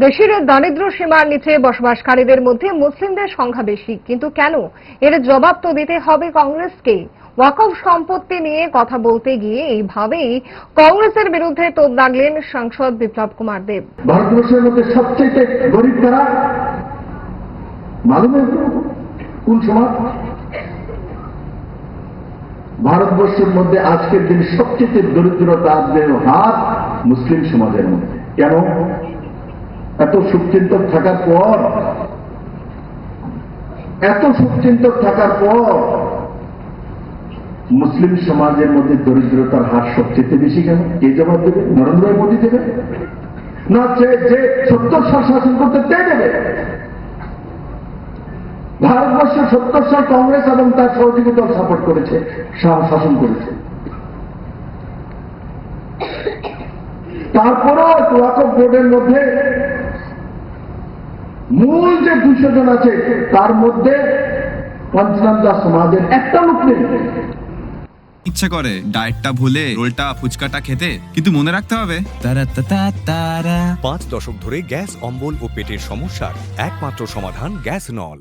দেশের দারিদ্র সীমার নিচে বসবাসকারীদের মধ্যে মুসলিমদের সংখ্যা বেশি। কিন্তু কেন? এর জবাব তো দিতে হবে কংগ্রেসকে। ওয়াকফ সম্পত্তি নিয়ে কথা বলতে গিয়ে এইভাবেই কংগ্রেসের বিরুদ্ধে তোপ দাগলেন সাংসদ বিপ্লব কুমার দেব। ভারতবর্ষের মধ্যে সবচেয়ে গরিব কারা? মালুম কোন সমাজ? ভারতবর্ষের মধ্যে আজকের দিন সবচেয়ে দরিদ্রতার হার মুসলিম সমাজের মধ্যে। কেন? এত সুচিন্তক থাকার পর, এত সুচিন্তক থাকার পর, মুসলিম সমাজের মধ্যে দরিদ্রতার হার সবচেয়ে বেশি কেন? কে জবাব দেবে? নরেন্দ্র মোদী দেবে? না, যে যে সত্তর সাল শাসন করতে তে দেবে? ভারতবর্ষ সত্তর সাল কংগ্রেস এবং তার সহযোগী দল সাপোর্ট করেছে শাসন করেছে। তারপরও ওয়াকফ বোর্ডের মধ্যে মূল যে দুশো জন আছে তার মধ্যে সমাজের একটা লোক নেই। ইচ্ছে করে ডায়েটটা ভুলে রোলটা ফুচকাটা খেতে কিন্তু মনে রাখতে হবে। তারা তারা তারা পাঁচ দশক ধরে গ্যাস অম্বল ও পেটের সমস্যার একমাত্র সমাধান গ্যাস নল।